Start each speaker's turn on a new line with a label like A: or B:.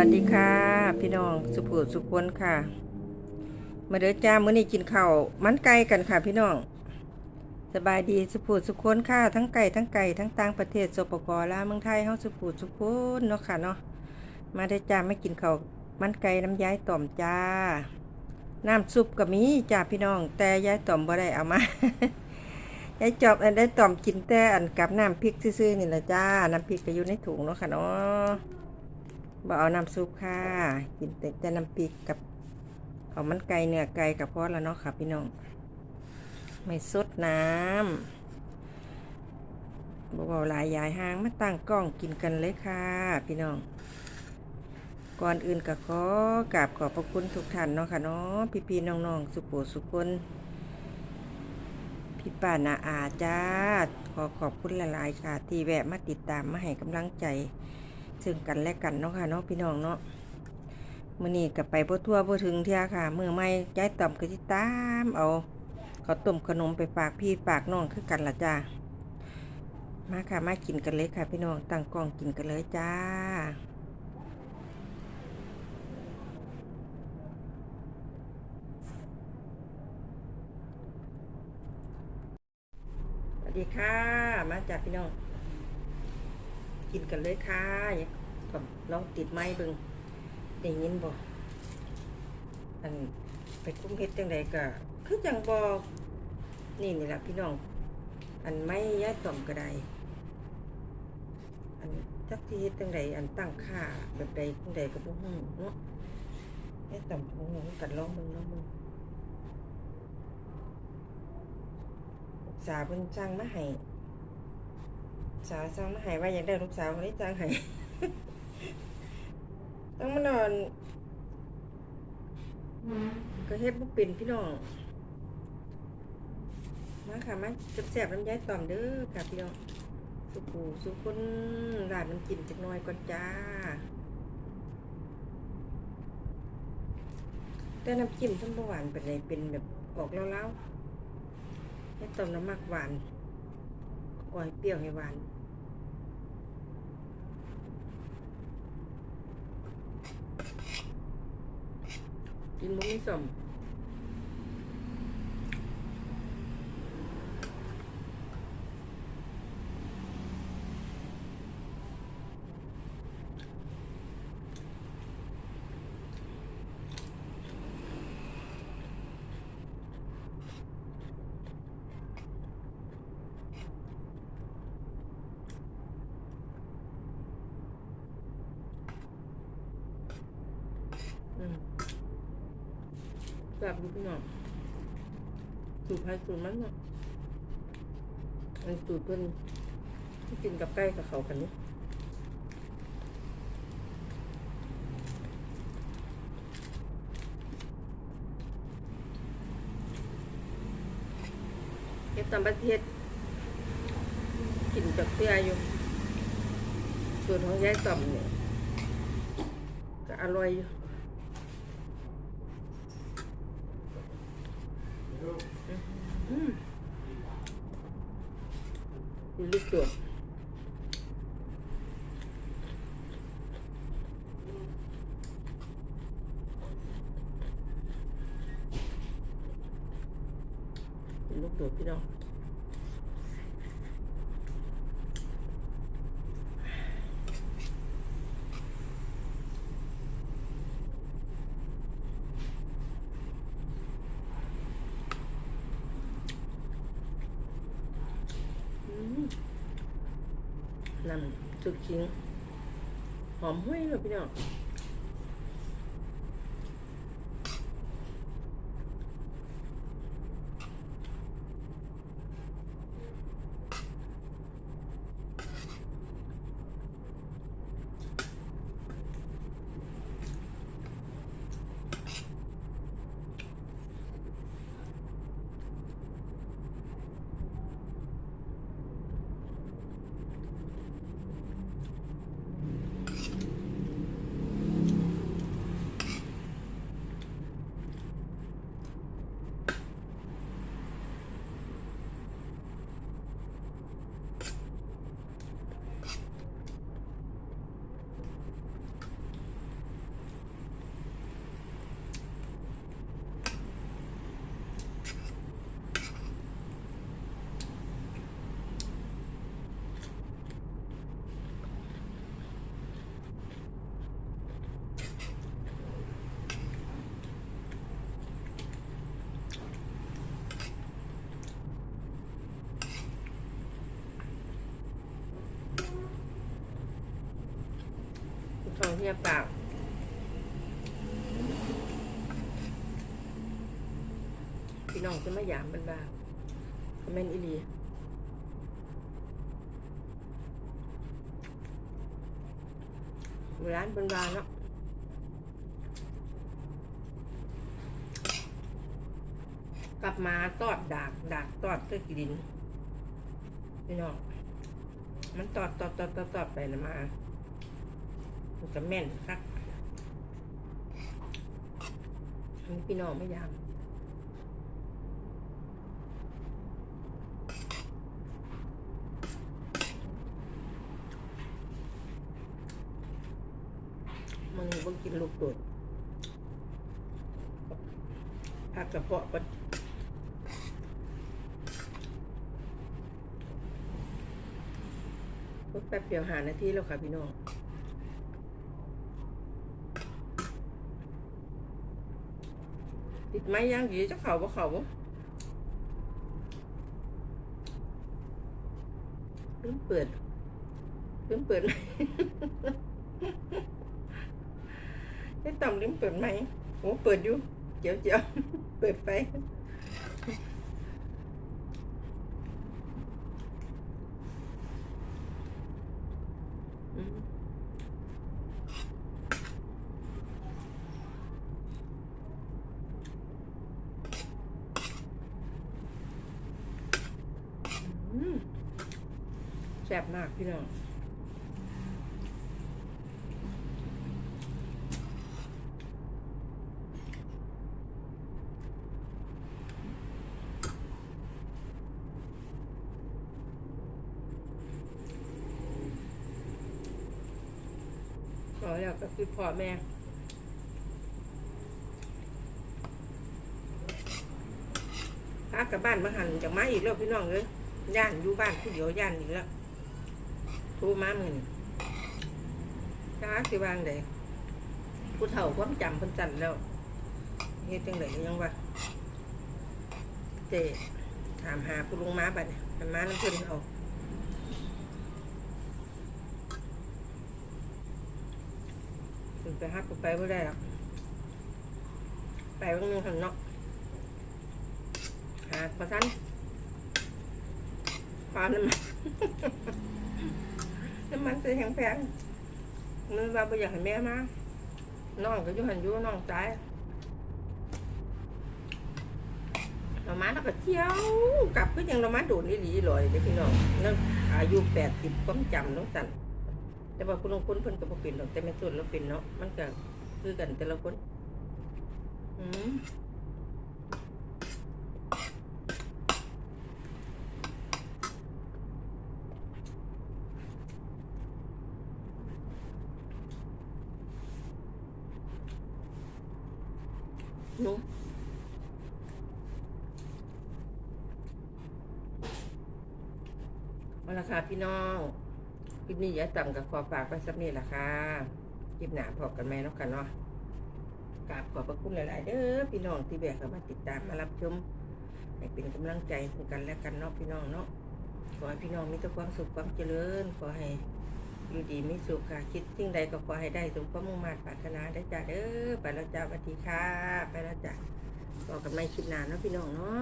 A: วัสดีค่ะ พี่น้องสุภูสุคนค่ะ มาเด้อจ้ามื้อนี้กินข้าวมันไก่กันค่ะ พี่น้อง สบายดีสุภูสุคนค่ะ ทั้งไก่ทั้งไก่ทั้งต่างประเทศสปปลาวเมืองไทยเฮาสุภูสุคนเนาะค่ะเนาะมาเด้อจ้าไม่กินข้าวมันไก่น้ำย้ายต่อมจ้า น้ำซุปก็มีจ้าพี่น้อง แต่ย้ายต่อมบ่ได้เอามายายจอบอันได้ต่อมกินแต่อันกับน้ำพริกซื่อๆนี่แหละจ้าน้ำพริกก็อยู่ในถุงเนาะค่ะเนาะ บ่เอาน้ำซุปค่ะ กินแต่แต่น้ำพริกกับข้ามันไก่เนื้อไก่กับพอแล้วเนาะค่ะพี่น้อง ไม่สดน้ำบ่เบาหลายยายห้างมาตั้งกล้องกินกันเลยค่ะ พี่น้อง ก่อนอื่นก็ขอกราบขอบพระคุณทุกท่านเนาะค่ะเนาะพี่พี่ๆน้องๆสุโขสุคนพี่ป้านาอาจ้าขอขอบคุณหลายๆค่ะ ที่แวะมาติดตามมาให้กำลังใจ ซึ่งกันและกันเนาะค่ะเนาะพี่น้องเนาะมื้อนี้ก็ไปบ่ทั่วบ่ถึงเที่ยค่ะมือใหม่ย้ายต่อมก็สิตามเอาเขาต้มขนมไปฝากพี่ฝากน้องคือกันละจ้ามาค่ะมากินกันเลยค่ะ พี่น้องตั้งกล้องกินกันเลยจ้าสวัสดีค่ะ มาจากพี่น้อง กินกันเลยค่ะอย่าผมลองติดไม้บิ่งได้ยินบ่อันไปคุ้มเฮ็ดจังใดก็คือจังบ่นี่นี่ล่ะพี่น้อง อันไม้ย้ายต่อมก็ได้อันจักที่เฮ็ดจังใดอันตั้งค่าแบบใดจังใดก็บ่ฮู้เนาะย้ายต่อมบ่ฮู้กันลองมึงลองมึงสาวเพิ่นจ้างมาให้ สาวสั่งมาให้ว่าอยากได้ลูกสาวคนนี้จ้างให้ต้องมานอน ก็เฮ็ดบ่เป็นพี่น้องมาค่ะมาแซ่บๆน้ำย้ายต่อมเด้อค่ะพี่น้องสุปูสุกคนราดน้ำจิ้มจักหน่อยก่อนจ้าแต่น้ำจิ้มทั้งบ่หวานเป็นไรเป็นแบบออกเล้าๆย้ายต่อมน้ำมักหวานอ่อยเปรี้ยวให้หวาน กินบ่มีสมอืม แบบดูพี่น้องสูตรไผ่สูตรมันเนาะอันสูตรเพิ่นที่กินกับไก่กับเขากันนี่เฮ็ดตามประเทศกินกับเตี้ยอยู่ส่วนของยายต่อมเนี่ยก็อร่อยอยู่ อืมดูลูกตัวดูลูกตัวพี่น้องอืม น้ำจุดขิง หอมห้วยเลยพี่น้อง ยบปากพี่น้องจะมาหยามบันบาคอมเมนอีลีร้านบันบาเนาะกลับมาตอดดากดากตอดก็กินพี่น้องมันตอดตอดตอดตอดตอดไปนะมา นจะแม่นคักอันนี้พี่น้องไม่ยามมึงบ่กินลูกโดดผักกระเพาะปแป๊บเดียวหานาทีแล้วค่ะพี่น้อง ติดไม้ย่างดีจะเข่าบ่เข่าบ่ลืมเปิดลืมเปิดไอ้ต่ำลืมเปิดไหมโอ้เปิดอยู่เจียวเจียวเปิดไป แซ่บมากพี่น้องพอแล้วก็คือพ่อแม่พากลับบ้านมาหันจากมาอีกแล้วพี่น้องเลยย่านอยู่บ้านผู้เดียวย่านอีกแล้ว ทรมาเมื่อนี่จ้าสิวางเดผู้เฒ่าความจำเพิ่นจันแล้วเฮ็ดจังไดยังวะเจถามหาผู้ลงมาบัดนี้มันมาน้ำเพิ่นเอาขึ้นไปฮักก็ไปไม่ได้หรอกไปบางนึงหันเนาะหาประทันความน้ำมัน น้ำมันจะแพงแพงๆมันว่าบ่อยากให้แม่มาน้องก็อยู่หันอยู่น้องตายเรามาแล้วก็เที่ยวกลับก็ยังเรามาโดดนี่หลีลอยเด้อพี่น้องนั่นอายุแปดสิบความจำน้องสันแต่ว่าคุณลงคนเพิ่นก็บ่เป็นหรอกแต่แม่ส่วนเราเป็นเนาะมันก็คือกันแต่ละคนอืมหนู เอาละค่ะพี่น้องคลิปนี้อย่าต่ำกับขอฝากไปสักนิดละค่ะคลิปหนาพบกันไหมเนาะกันเนาะกราบขอบพระคุณหลาย ๆ เด้อพี่น้องที่แบกเข้ามาติดตามมารับชมให้เป็นกำลังใจกันและกันเนาะพี่น้องเนาะขอให้พี่น้องมีแต่ความสุขความเจริญขอให้อยู่ดีมีสุขค่ะคิดสิ่งใดก็ขอให้ได้สมความมุ่งมั่นปรารถนาได้จ้าเด้อไปแล้วจ้าสวัสดีค่ะไปแล้วจ้าบอกกันไม่คลิปหนาเนาะพี่น้องเนาะ